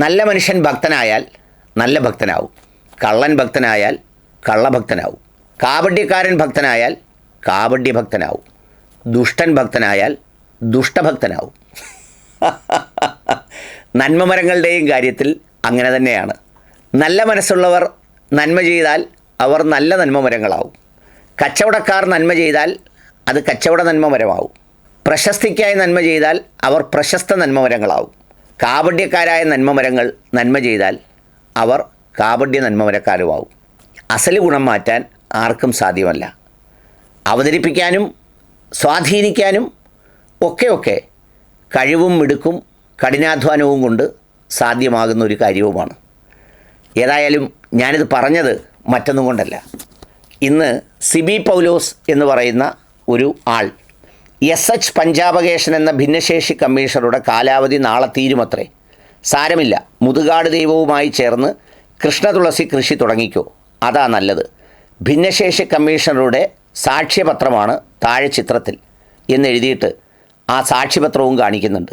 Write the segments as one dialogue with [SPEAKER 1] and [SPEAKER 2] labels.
[SPEAKER 1] നല്ല മനുഷ്യൻ ഭക്തനായാൽ നല്ല ഭക്തനാവും. കള്ളൻ ഭക്തനായാൽ കള്ളഭക്തനാവും കാവഡ്യക്കാരൻ ഭക്തനായാൽ കാബഡ്യ ഭക്തനാവും. ദുഷ്ടൻ ഭക്തനായാൽ ദുഷ്ടഭക്തനാവും നന്മമരങ്ങളുടെയും കാര്യത്തിൽ അങ്ങനെ തന്നെയാണ്. നല്ല മനസ്സുള്ളവർ നന്മ ചെയ്താൽ അവർ നല്ല നന്മമരങ്ങളാവും കച്ചവടക്കാർ നന്മ ചെയ്താൽ അത് കച്ചവട നന്മമരമാവും പ്രശസ്തിക്കായി നന്മ ചെയ്താൽ അവർ പ്രശസ്ത നന്മമരങ്ങളാവും കാപഡ്യക്കാരായ നന്മമരങ്ങൾ നന്മ ചെയ്താൽ അവർ കാപഡ്യ നന്മമരക്കാരുമാവും. അസലി ഗുണം മാറ്റാൻ ആർക്കും സാധ്യമല്ല. അവതരിപ്പിക്കാനും സ്വാധീനിക്കാനും ഒക്കെ ഒക്കെ കഴിവും മിടുക്കും കഠിനാധ്വാനവും കൊണ്ട് സാധ്യമാകുന്ന ഒരു കാര്യവുമാണ്. ഏതായാലും ഞാനിത് പറഞ്ഞത് മറ്റൊന്നും കൊണ്ടല്ല. ഇന്ന് സിബി പൗലോസ് എന്ന് പറയുന്ന ഒരു ആൾ എസ് എച്ച് പഞ്ചാബകേഷൻ എന്ന ഭിന്നശേഷി കമ്മീഷണറുടെ കാലാവധി നാളെ തീരുമത്രേ. സാരമില്ല. മുതുകാട് ദൈവവുമായി ചേർന്ന് കൃഷ്ണതുളസി കൃഷി തുടങ്ങിക്കോ. അതാ നല്ലത്. ഭിന്നശേഷി കമ്മീഷണറുടെ സാക്ഷ്യപത്രമാണ് താഴെ ചിത്രത്തിൽ എന്നെഴുതിയിട്ട് ആ സാക്ഷ്യപത്രവും കാണിക്കുന്നുണ്ട്.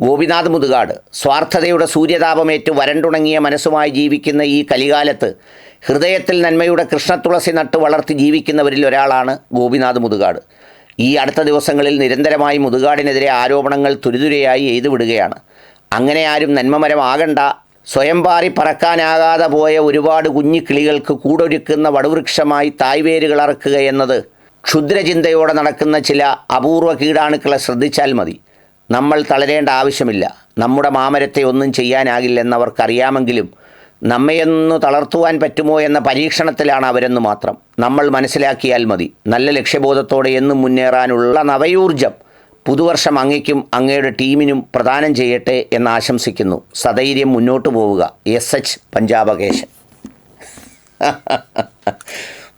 [SPEAKER 1] ഗോപിനാഥ് മുതുകാട് സ്വാർത്ഥതയുടെ സൂര്യതാപമേറ്റ് വരണ്ടുണങ്ങിയ മനസ്സുമായി ജീവിക്കുന്ന ഈ കലികാലത്ത് ഹൃദയത്തിൽ നന്മയുടെ കൃഷ്ണതുളസി നട്ട് വളർത്തി ജീവിക്കുന്നവരിൽ ഒരാളാണ് ഗോപിനാഥ് മുതുകാട്. ഈ അടുത്ത ദിവസങ്ങളിൽ നിരന്തരമായി മുതുകാടിനെതിരെ ആരോപണങ്ങൾ തുരിതുരയായി എയ്തുവിടുകയാണ് അങ്ങനെ ആരും നന്മമരമാകണ്ട സ്വയം പാറി പറക്കാനാകാതെ പോയ ഒരുപാട് കുഞ്ഞു കിളികൾക്ക് കൂടൊരുക്കുന്ന വടുവൃക്ഷമായി തായ്വേരുകൾ അറക്കുക എന്നത് ക്ഷുദ്രചിന്തയോടെ നടക്കുന്ന ചില അപൂർവ കീടാണുക്കളെ ശ്രദ്ധിച്ചാൽ മതി. നമ്മൾ തളരേണ്ട ആവശ്യമില്ല. നമ്മുടെ മാമരത്തെ ഒന്നും ചെയ്യാനാകില്ലെന്നവർക്കറിയാമെങ്കിലും നമ്മയൊന്ന് തളർത്തുവാൻ പറ്റുമോ എന്ന പരീക്ഷണത്തിലാണ് അവരെന്ന് മാത്രം. നമ്മൾ മനസ്സിലാക്കിയാൽ മതി. നല്ല ലക്ഷ്യബോധത്തോടെ എന്നും മുന്നേറാനുള്ള നവയൂർജം പുതുവർഷം അങ്ങയ്ക്കും അങ്ങയുടെ ടീമിനും പ്രദാനം ചെയ്യട്ടെ എന്ന് ആശംസിക്കുന്നു. സധൈര്യം മുന്നോട്ട് പോവുക. S H Panchapakesan.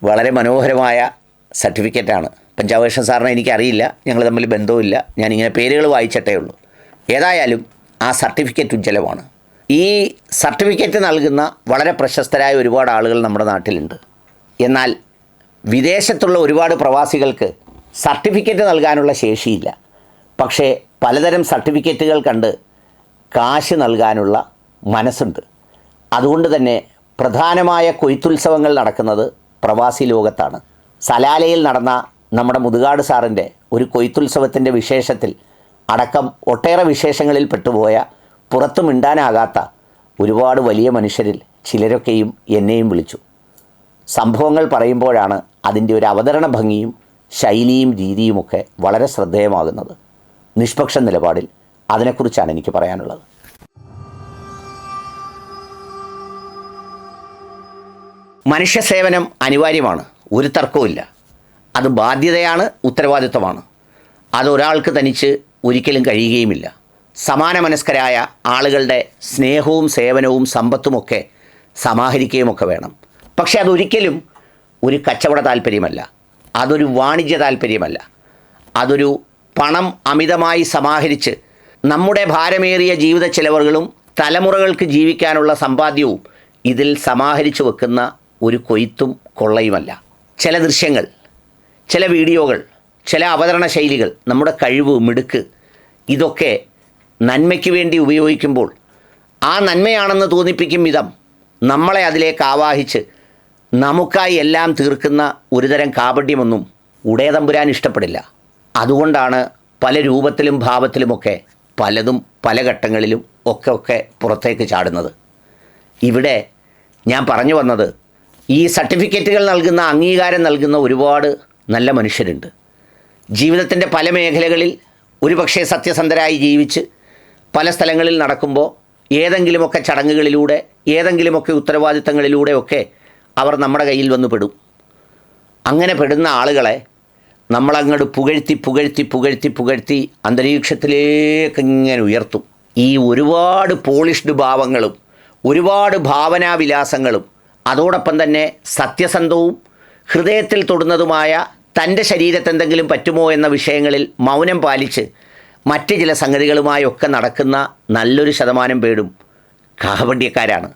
[SPEAKER 1] വളരെ മനോഹരമായ സർട്ടിഫിക്കറ്റാണ്. പഞ്ചാബകേശൻ സാറിനെ എനിക്കറിയില്ല. ഞങ്ങൾ തമ്മിൽ ബന്ധവുമില്ല. ഞാനിങ്ങനെ പേരുകൾ വായിച്ചിട്ടേ ഉള്ളൂ. ഏതായാലും ആ സർട്ടിഫിക്കറ്റ് ഉജ്ജ്വലമാണ്. ഈ സർട്ടിഫിക്കറ്റ് നൽകുന്ന വളരെ പ്രശസ്തരായ ഒരുപാട് ആളുകൾ നമ്മുടെ നാട്ടിലുണ്ട്. എന്നാൽ വിദേശത്തുള്ള ഒരുപാട് പ്രവാസികൾക്ക് സർട്ടിഫിക്കറ്റ് നൽകാനുള്ള ശേഷിയില്ല. പക്ഷേ പലതരം സർട്ടിഫിക്കറ്റുകൾ കണ്ട് കാശ് നൽകാനുള്ള മനസ്സുണ്ട്. അതുകൊണ്ട് തന്നെ പ്രധാനമായ കൊയ്ത്തുത്സവങ്ങൾ നടക്കുന്നത് പ്രവാസി ലോകത്താണ്. സലാലയിൽ നടന്ന നമ്മുടെ മുതുകാട് സാറിന്റെ ഒരു കൊയ്ത്തുത്സവത്തിന്റെ വിശേഷത്തിൽ അടക്കം ഒട്ടേറെ വിശേഷങ്ങളിൽ പെട്ടുപോയ പുറത്തു മിണ്ടാനാകാത്ത ഒരുപാട് വലിയ മനുഷ്യരിൽ ചിലരൊക്കെയും എന്നെയും വിളിച്ചു. സംഭവങ്ങൾ പറയുമ്പോഴാണ് അതിന്റെ ഒരു അവതരണ ഭംഗിയും ശൈലിയും രീതിയുമൊക്കെ വളരെ ശ്രദ്ധേയമാകുന്നത്. നിഷ്പക്ഷ നിലപാടിൽ അതിനെക്കുറിച്ചാണ് എനിക്ക് പറയാനുള്ളത്. മനുഷ്യ സേവനം അനിവാര്യമാണ്. ഒരു തർക്കവുമില്ല അത് ബാധ്യതയാണ് ഉത്തരവാദിത്തമാണ് അത് ഒരാൾക്ക് തനിച്ച് ഒരിക്കലും കഴിയുകയുമില്ല. സമാന മനസ്കരായ ആളുകളുടെ സ്നേഹവും സേവനവും സമ്പത്തുമൊക്കെ സമാഹരിക്കുകയുമൊക്കെ വേണം. പക്ഷേ അതൊരിക്കലും ഒരു കച്ചവട താല്പര്യമല്ല. അതൊരു വാണിജ്യ താല്പര്യമല്ല. അതൊരു പണം അമിതമായി സമാഹരിച്ച് നമ്മുടെ ഭാരമേറിയ ജീവിത ചെലവുകളും തലമുറകൾക്ക് ജീവിക്കാനുള്ള സമ്പാദ്യവും ഇതിൽ സമാഹരിച്ചു വെക്കുന്ന ഒരു കൊയ്ത്തും കൊള്ളയുമല്ല. ചില ദൃശ്യങ്ങൾ ചില വീഡിയോകൾ ചില അവതരണ ശൈലികൾ നമ്മുടെ കഴിവ് മിടുക്ക് ഇതൊക്കെ നന്മയ്ക്ക് വേണ്ടി ഉപയോഗിക്കുമ്പോൾ ആ നന്മയാണെന്ന് തോന്നിപ്പിക്കും വിധം നമ്മളെ അതിലേക്ക് ആവാഹിച്ച് നമുക്കായി എല്ലാം തീർക്കുന്ന ഒരുതരം കാപട്യമൊന്നും ഉടയതമ്പുരാൻ ഇഷ്ടപ്പെടില്ല. അതുകൊണ്ടാണ് പല രൂപത്തിലും ഭാവത്തിലുമൊക്കെ പലതും പല ഘട്ടങ്ങളിലും ഒക്കെ ഒക്കെ പുറത്തേക്ക് ചാടുന്നത്. ഇവിടെ ഞാൻ പറഞ്ഞു വന്നത് ഈ സർട്ടിഫിക്കറ്റുകൾ നൽകുന്ന അംഗീകാരം നൽകുന്ന ഒരുപാട് നല്ല മനുഷ്യരുണ്ട്. ജീവിതത്തിന്റെ പല മേഖലകളിൽ ഒരുപക്ഷെ സത്യസന്ധരായി ജീവിച്ച് പല സ്ഥലങ്ങളിൽ നടക്കുമ്പോൾ ഏതെങ്കിലുമൊക്കെ ചടങ്ങുകളിലൂടെ ഏതെങ്കിലുമൊക്കെ ഉത്തരവാദിത്തങ്ങളിലൂടെയൊക്കെ അവർ നമ്മുടെ കയ്യിൽ വന്ന് പെടും. അങ്ങനെ പെടുന്ന ആളുകളെ നമ്മളങ്ങോട്ട് പുകഴ്ത്തി പുകഴ്ത്തി പുകഴ്ത്തി പുകഴ്ത്തി അന്തരീക്ഷത്തിലേക്ക് ഇങ്ങനെ ഉയർത്തും. ഈ ഒരുപാട് പോളിഷ്ഡ് ഭാവങ്ങളും ഒരുപാട് ഭാവനാവിലാസങ്ങളും അതോടൊപ്പം തന്നെ സത്യസന്ധവും ഹൃദയത്തിൽ തൊടുന്നതുമായ തന്റെ ശരീരത്തെന്തെങ്കിലും പറ്റുമോ എന്ന വിഷയങ്ങളിൽ മൗനം പാലിച്ച് മറ്റ് ചില സംഗതികളുമായൊക്കെ നടക്കുന്ന നല്ലൊരു ശതമാനം പേരും കാവണ്ടിയക്കാരാണ്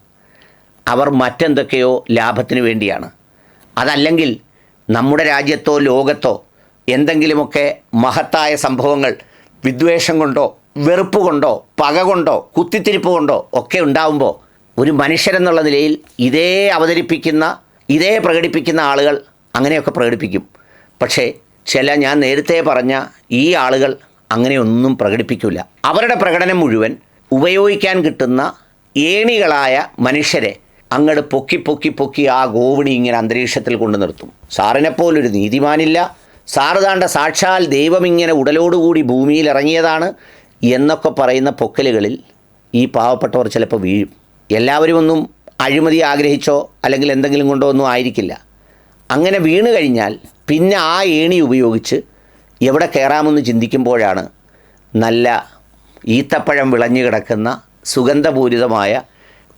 [SPEAKER 1] അവർ മറ്റെന്തൊക്കെയോ ലാഭത്തിന് വേണ്ടിയാണ്. അതല്ലെങ്കിൽ നമ്മുടെ രാജ്യത്തോ ലോകത്തോ എന്തെങ്കിലുമൊക്കെ മഹത്തായ സംഭവങ്ങൾ വിദ്വേഷം കൊണ്ടോ വെറുപ്പ് കൊണ്ടോ പക കൊണ്ടോ കുത്തിത്തിരിപ്പ് കൊണ്ടോ ഒക്കെ ഉണ്ടാവുമ്പോൾ ഒരു മനുഷ്യരെന്നുള്ള നിലയിൽ ഇതേ അവതരിപ്പിക്കുന്ന ഇതേ പ്രകടിപ്പിക്കുന്ന ആളുകൾ അങ്ങനെയൊക്കെ പ്രകടിപ്പിക്കും. പക്ഷേ ചില ഞാൻ നേരത്തെ പറഞ്ഞ ഈ ആളുകൾ അങ്ങനെയൊന്നും പ്രകടിപ്പിക്കില്ല അവരുടെ പ്രകടനം മുഴുവൻ ഉപയോഗിക്കാൻ കിട്ടുന്ന ഏണികളായ മനുഷ്യരെ അങ്ങോട്ട് പൊക്കി പൊക്കി പൊക്കി ആ ഗോവിണി ഇങ്ങനെ അന്തരീക്ഷത്തിൽ കൊണ്ടു നിർത്തും. സാറിനെപ്പോലൊരു നീതിമാനില്ല. സാറ് താണ്ട സാക്ഷാൽ ദൈവം ഇങ്ങനെ ഉടലോടുകൂടി ഭൂമിയിൽ ഇറങ്ങിയതാണ് എന്നൊക്കെ പറയുന്ന പൊക്കലുകളിൽ ഈ പാവപ്പെട്ടവർ ചിലപ്പോൾ വീഴും. എല്ലാവരും ഒന്നും അഴിമതി ആഗ്രഹിച്ചോ അല്ലെങ്കിൽ എന്തെങ്കിലും കൊണ്ടോ ഒന്നും ആയിരിക്കില്ല. അങ്ങനെ വീണ് കഴിഞ്ഞാൽ പിന്നെ ആ ഏണി ഉപയോഗിച്ച് എവിടെ കയറാമെന്ന് ചിന്തിക്കുമ്പോഴാണ് നല്ല ഈത്തപ്പഴം വിളഞ്ഞു കിടക്കുന്ന സുഗന്ധപൂരിതമായ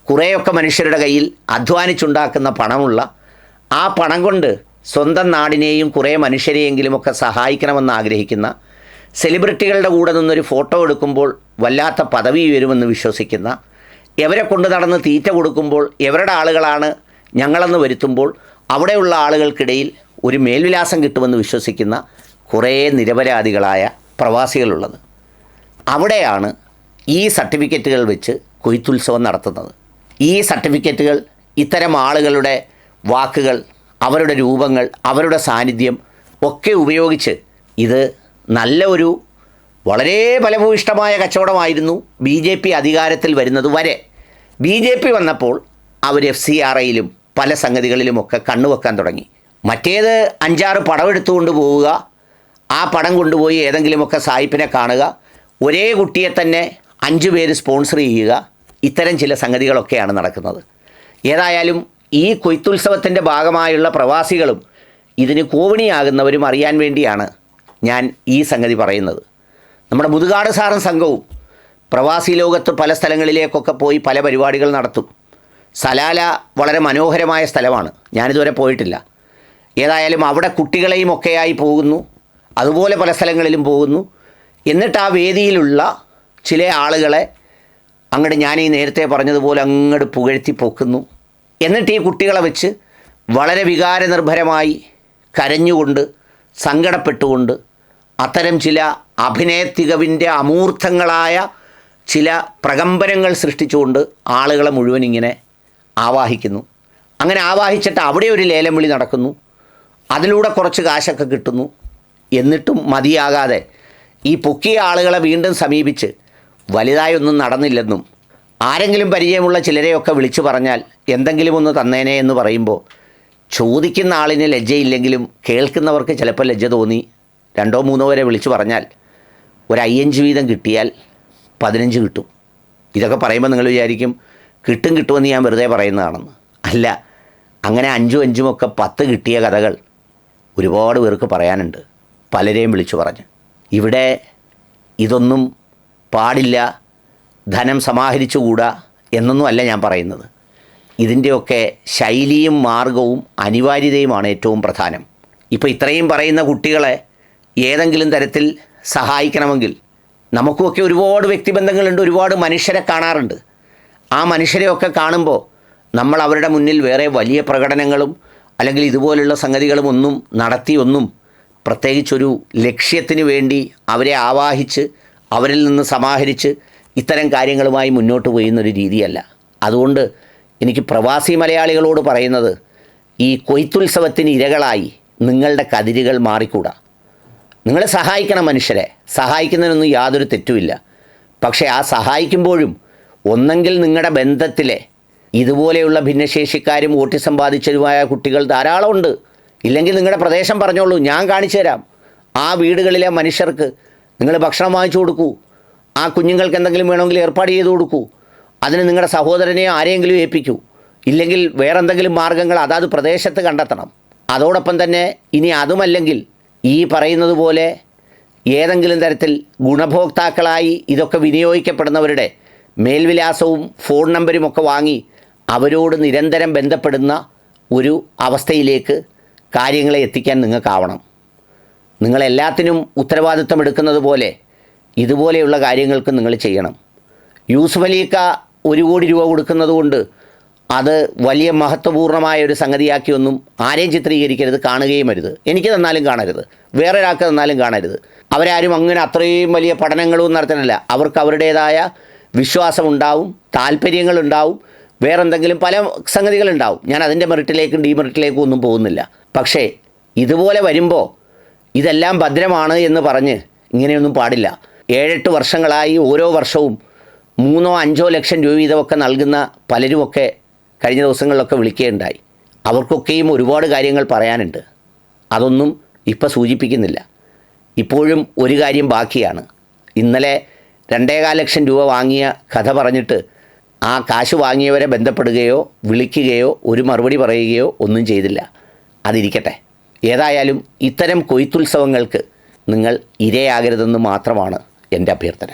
[SPEAKER 1] കുറേയൊക്കെ മനുഷ്യരുടെ കയ്യിൽ അധ്വാനിച്ചുണ്ടാക്കുന്ന പണമുള്ള ആ പണം കൊണ്ട് സ്വന്തം നാടിനെയും കുറേ മനുഷ്യരെയെങ്കിലുമൊക്കെ സഹായിക്കണമെന്ന് ആഗ്രഹിക്കുന്ന സെലിബ്രിറ്റികളുടെ കൂടെ നിന്നൊരു ഫോട്ടോ എടുക്കുമ്പോൾ വല്ലാത്ത പദവി ഉയരുമെന്ന് വിശ്വസിക്കുന്ന എവരെ കൊണ്ട് നടന്ന് തീറ്റ കൊടുക്കുമ്പോൾ എവരുടെ ആളുകളാണ് ഞങ്ങളെന്ന് വരുത്തുമ്പോൾ അവിടെയുള്ള ആളുകൾക്കിടയിൽ ഒരു മേൽവിലാസം കിട്ടുമെന്ന് വിശ്വസിക്കുന്ന കുറേ നിരപരാധികളായ പ്രവാസികളുള്ളത്. അവിടെയാണ് ഈ സർട്ടിഫിക്കറ്റുകൾ വെച്ച് കൊയ്ത്തുത്സവം നടത്തുന്നത്. ഈ സർട്ടിഫിക്കറ്റുകൾ ഇത്തരം ആളുകളുടെ വാക്കുകൾ അവരുടെ രൂപങ്ങൾ അവരുടെ സാന്നിധ്യം ഒക്കെ ഉപയോഗിച്ച് ഇത് നല്ല ഒരു വളരെ ഫലഭൂയിഷ്ടമായ കച്ചവടമായിരുന്നു ബി ജെ പി അധികാരത്തിൽ വരുന്നത് വരെ. ബി ജെ പി വന്നപ്പോൾ അവർ എഫ് സി ആർ ഐയിലും പല സംഗതികളിലുമൊക്കെ കണ്ണുവെക്കാൻ തുടങ്ങി. മറ്റേത് അഞ്ചാറ് പടമെടുത്തുകൊണ്ട് പോവുക ആ പടം കൊണ്ടുപോയി ഏതെങ്കിലുമൊക്കെ സായിപ്പിനെ കാണുക ഒരേ കുട്ടിയെ തന്നെ അഞ്ച് പേര് സ്പോൺസർ ചെയ്യുക ഇത്തരം ചില സംഗതികളൊക്കെയാണ് നടക്കുന്നത്. ഏതായാലും ഈ കൊയ്ത്തുത്സവത്തിന്റെ ഭാഗമായുള്ള പ്രവാസികളും ഇതിന് കോവിണിയാകുന്നവരും അറിയാൻ വേണ്ടിയാണ് ഞാൻ ഈ സംഗതി പറയുന്നത്. നമ്മുടെ മുതുകാട് സാറും സംഘവും പ്രവാസി ലോകത്ത് പല സ്ഥലങ്ങളിലേക്കൊക്കെ പോയി പല പരിപാടികൾ നടത്തും. സലാല വളരെ മനോഹരമായ സ്ഥലമാണ്. ഞാനിതുവരെ പോയിട്ടില്ല. ഏതായാലും അവിടെ കുട്ടികളെയും ഒക്കെയായി പോകുന്നു. അതുപോലെ പല സ്ഥലങ്ങളിലും പോകുന്നു. എന്നിട്ട് ആ വേദിയിലുള്ള ചില ആളുകളെ അങ്ങോട്ട് ഞാൻ ഈ നേരത്തെ പറഞ്ഞതുപോലെ അങ്ങോട്ട് പുകഴ്ത്തി പൊക്കുന്നു. എന്നിട്ട് ഈ കുട്ടികളെ വെച്ച് വളരെ വികാരനിർഭരമായി കരഞ്ഞുകൊണ്ട് സങ്കടപ്പെട്ടുകൊണ്ട് അത്തരം ചില അഭിനയത്തികവിന്റെ അമൂർത്തങ്ങളായ ചില പ്രകമ്പനങ്ങൾ സൃഷ്ടിച്ചുകൊണ്ട് ആളുകളെ മുഴുവൻ ഇങ്ങനെ ആവാഹിക്കുന്നു. അങ്ങനെ ആവാഹിച്ചിട്ട് അവിടെ ഒരു ലേലം വിളി നടക്കുന്നു. അതിലൂടെ കുറച്ച് കാശൊക്കെ കിട്ടുന്നു. എന്നിട്ടും മതിയാകാതെ ഈ പൊക്കിയ ആളുകളെ വീണ്ടും സമീപിച്ച് വലുതായൊന്നും നടന്നില്ലെന്നും ആരെങ്കിലും പരിചയമുള്ള ചിലരെയൊക്കെ വിളിച്ചു പറഞ്ഞാൽ എന്തെങ്കിലും ഒന്ന് തന്നേനെ എന്ന് പറയുമ്പോൾ ചോദിക്കുന്ന ആളിന് ലജ്ജയില്ലെങ്കിലും കേൾക്കുന്നവർക്ക് ചിലപ്പോൾ ലജ്ജ തോന്നി രണ്ടോ മൂന്നോ വരെ വിളിച്ചു പറഞ്ഞാൽ ഒരു അയ്യഞ്ച് വീതം കിട്ടിയാൽ പതിനഞ്ച് കിട്ടും. ഇതൊക്കെ പറയുമ്പോൾ നിങ്ങൾ വിചാരിക്കും കിട്ടും കിട്ടുമെന്ന് ഞാൻ വെറുതെ പറയുന്നതാണെന്ന്. അല്ല അങ്ങനെ അഞ്ചും അഞ്ചുമൊക്കെ പത്ത് കിട്ടിയ കഥകൾ ഒരുപാട് പേർക്ക് പറയാനുണ്ട്. പലരെയും വിളിച്ചു പറഞ്ഞ്. ഇവിടെ ഇതൊന്നും പാടില്ല ധനം സമാഹരിച്ചുകൂടാ എന്നൊന്നും അല്ല ഞാൻ പറയുന്നത്. ഇതിന്റെയൊക്കെ ശൈലിയും മാർഗവും അനിവാര്യതയുമാണ് ഏറ്റവും പ്രധാനം. ഇപ്പോൾ ഇത്രയും പറയുന്ന കുട്ടികളെ ഏതെങ്കിലും തരത്തിൽ സഹായിക്കണമെങ്കിൽ നമുക്കുമൊക്കെ ഒരുപാട് വ്യക്തിബന്ധങ്ങളുണ്ട് ഒരുപാട് മനുഷ്യരെ കാണാറുണ്ട്. ആ മനുഷ്യരെയൊക്കെ കാണുമ്പോൾ നമ്മൾ അവരുടെ മുന്നിൽ വേറെ വലിയ പ്രകടനങ്ങളും അല്ലെങ്കിൽ ഇതുപോലുള്ള സംഗതികളും ഒന്നും നടത്തിയൊന്നും പ്രത്യേകിച്ചൊരു ലക്ഷ്യത്തിന് വേണ്ടി അവരെ ആവാഹിച്ച് അവരിൽ നിന്ന് സമാഹരിച്ച് ഇത്തരം കാര്യങ്ങളുമായി മുന്നോട്ട് പോയുന്നൊരു രീതിയല്ല. അതുകൊണ്ട് എനിക്ക് പ്രവാസി മലയാളികളോട് പറയുന്നത് ഈ കൊയ്ത്തുത്സവത്തിന് ഇരകളായി നിങ്ങളുടെ കതിരുകൾ മാറിക്കൂടാ. നിങ്ങളെ സഹായിക്കണം മനുഷ്യരെ. സഹായിക്കുന്നതിനൊന്നും യാതൊരു തെറ്റുമില്ല. പക്ഷേ ആ സഹായിക്കുമ്പോഴും ഒന്നെങ്കിൽ നിങ്ങളുടെ ബന്ധത്തിലെ ഇതുപോലെയുള്ള ഭിന്നശേഷിക്കാരും ഓട്ടി ബാധിച്ചതുമായ കുട്ടികൾ ധാരാളമുണ്ട്. ഇല്ലെങ്കിൽ നിങ്ങളുടെ പ്രദേശം പറഞ്ഞോളൂ ഞാൻ കാണിച്ചു തരാം. ആ വീടുകളിലെ മനുഷ്യർക്ക് നിങ്ങൾ ഭക്ഷണം വാങ്ങിച്ചു കൊടുക്കൂ. ആ കുഞ്ഞുങ്ങൾക്ക് എന്തെങ്കിലും വേണമെങ്കിൽ ഏർപ്പാട് ചെയ്ത് കൊടുക്കൂ. അതിന് നിങ്ങളുടെ സഹോദരനെയോ ആരെയെങ്കിലും ഏൽപ്പിക്കൂ. ഇല്ലെങ്കിൽ വേറെ എന്തെങ്കിലും മാർഗങ്ങൾ അതാത് പ്രദേശത്ത് കണ്ടെത്തണം. അതോടൊപ്പം തന്നെ ഇനി അതുമല്ലെങ്കിൽ ഈ പറയുന്നത് പോലെ ഏതെങ്കിലും തരത്തിൽ ഗുണഭോക്താക്കളായി ഇതൊക്കെ വിനിയോഗിക്കപ്പെടുന്നവരുടെ മേൽവിലാസവും ഫോൺ നമ്പരും ഒക്കെ വാങ്ങി അവരോട് നിരന്തരം ബന്ധപ്പെടുന്ന ഒരു അവസ്ഥയിലേക്ക് കാര്യങ്ങളെ എത്തിക്കാൻ നിങ്ങൾക്കാവണം. നിങ്ങളെല്ലാത്തിനും ഉത്തരവാദിത്വം എടുക്കുന്നത് പോലെ ഇതുപോലെയുള്ള കാര്യങ്ങൾക്ക് നിങ്ങൾ ചെയ്യണം. യൂസുഫ് അലിക്ക ഒരു കോടി രൂപ കൊടുക്കുന്നത് കൊണ്ട് അത് വലിയ മഹത്വപൂർണമായ ഒരു സംഗതിയാക്കിയൊന്നും ആരെയും ചിത്രീകരിക്കരുത് കാണുകയും അരുത്. എനിക്ക് തന്നാലും കാണരുത്. വേറെ ഒരാൾക്ക് തന്നാലും കാണരുത്. അവരാരും അങ്ങനെ അത്രയും വലിയ പഠനങ്ങളും നടത്തണില്ല അവർക്ക് അവരുടേതായ വിശ്വാസമുണ്ടാവും താല്പര്യങ്ങളുണ്ടാവും വേറെന്തെങ്കിലും പല സംഗതികളുണ്ടാവും. ഞാൻ അതിന്റെ മെറിറ്റിലേക്കും ഡീമെറിറ്റിലേക്കും ഒന്നും പോകുന്നില്ല. പക്ഷേ ഇതുപോലെ വരുമ്പോൾ ഇതെല്ലാം ഭദ്രമാണ് എന്ന് പറഞ്ഞ് ഇങ്ങനെയൊന്നും പാടില്ല. ഏഴെട്ട് വർഷങ്ങളായി ഓരോ വർഷവും മൂന്നോ അഞ്ചോ ലക്ഷം രൂപ വീതമൊക്കെ നൽകുന്ന പലരുമൊക്കെ കഴിഞ്ഞ ദിവസങ്ങളിലൊക്കെ വിളിക്കുകയുണ്ടായി. അവർക്കൊക്കെയും ഒരുപാട് കാര്യങ്ങൾ പറയാനുണ്ട്. അതൊന്നും ഇപ്പം സൂചിപ്പിക്കുന്നില്ല. ഇപ്പോഴും ഒരു കാര്യം ബാക്കിയാണ്. ഇന്നലെ രണ്ടേകാൽ ലക്ഷം രൂപ വാങ്ങിയ കഥ പറഞ്ഞിട്ട് ആ കാശ് വാങ്ങിയവരെ ബന്ധപ്പെടുകയോ വിളിക്കുകയോ ഒരു മറുപടി പറയുകയോ ഒന്നും ചെയ്തില്ല. അതിരിക്കട്ടെ. ഏതായാലും ഇത്തരം കൊയ്ത്തുത്സവങ്ങൾക്ക് നിങ്ങൾ ഇരയാകരുതെന്ന് മാത്രമാണ് എന്റെ അഭ്യർത്ഥന.